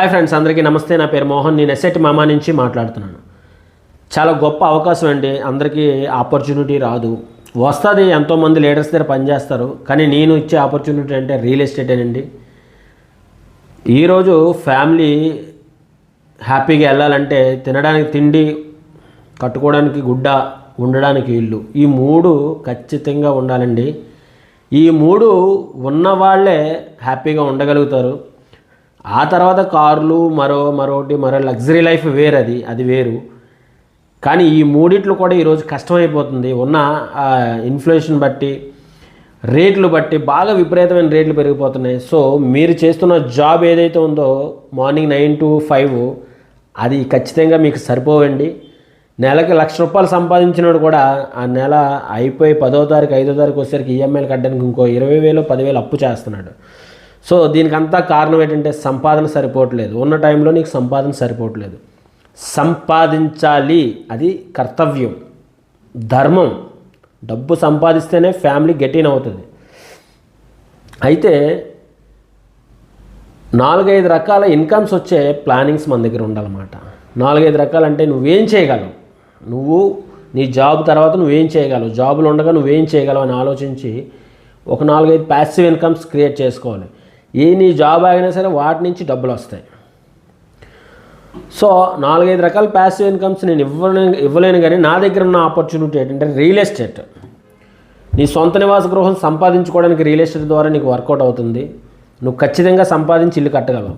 Hi friends అందరికీ నమస్తే. నా పేరు మోహన్. నేను ఎస్ఎట్ మామా నుంచి మాట్లాడుతున్నాను. చాలా గొప్ప అవకాశం అండి. అందరికీ ఆపర్చునిటీ రాదు. వస్తుంది ఎంతోమంది లీడర్స్ దగ్గర పనిచేస్తారు. కానీ నేను ఇచ్చే ఆపర్చునిటీ అంటే రియల్ ఎస్టేటేనండి ఈరోజు ఫ్యామిలీ హ్యాపీగా వెళ్ళాలంటే తినడానికి తిండి కట్టుకోవడానికి గుడ్డ ఉండడానికి ఇల్లు. ఈ మూడు ఖచ్చితంగా ఉండాలండి. ఈ మూడు ఉన్నవాళ్ళే హ్యాపీగా ఉండగలుగుతారు. ఆ తర్వాత కార్లు మరో మరోటి మరో లగ్జరీ లైఫ్ వేరు అది అది వేరు. కానీ ఈ మూడిట్లు కూడా ఈరోజు కష్టమైపోతుంది. ఉన్న ఇన్ఫ్లేషన్ బట్టి రేట్లు బట్టి బాగా విపరీతమైన రేట్లు పెరిగిపోతున్నాయి. సో మీరు చేస్తున్న జాబ్ ఏదైతే ఉందో మార్నింగ్ నైన్ టు ఫైవ్ అది ఖచ్చితంగా మీకు సరిపోవండి. నెలకి లక్ష రూపాయలు సంపాదించినోడు కూడా ఆ నెల అయిపోయి పదో తారీఖు ఐదో తారీఖు వచ్చేసరికి ఈఎంఐలు కట్టడానికి ఇంకో ఇరవై వేలు పదివేలు అప్పు చేస్తున్నాడు. సో దీనికంతా కారణం ఏంటంటే సంపాదన సరిపోవట్లేదు. ఉన్న టైంలో నీకు సంపాదన సరిపోవట్లేదు. సంపాదించాలి. అది కర్తవ్యం. ధర్మం. డబ్బు సంపాదిస్తేనే ఫ్యామిలీ గెటిన్ అవుతుంది. అయితే నాలుగైదు రకాల ఇన్కమ్స్ వచ్చే ప్లానింగ్స్ మన దగ్గర ఉండాలన్నమాట. నాలుగైదు రకాలంటే నువ్వేం చేయగలవు? నువ్వు నీ జాబ్ తర్వాత నువ్వేం చేయగలవు? జాబులు ఉండగా నువ్వేం చేయగలవు అని ఆలోచించి ఒక నాలుగైదు ప్యాసివ్ ఇన్కమ్స్ క్రియేట్ చేసుకోవాలి. ఏ నీ జాబ్ ఆగినా సరే వాటి నుంచి డబ్బులు వస్తాయి. సో నాలుగైదు రకాల ప్యాసివ్ ఇన్కమ్స్ నేను ఇవ్వలేను ఇవ్వలేను కానీ నా దగ్గర ఉన్న ఆపర్చునిటీ ఏంటంటే రియల్ ఎస్టేట్ నీ సొంత నివాస గృహం సంపాదించుకోవడానికి రియల్ ఎస్టేట్ ద్వారా నీకు వర్కౌట్ అవుతుంది. నువ్వు ఖచ్చితంగా సంపాదించి ఇల్లు కట్టగలవు.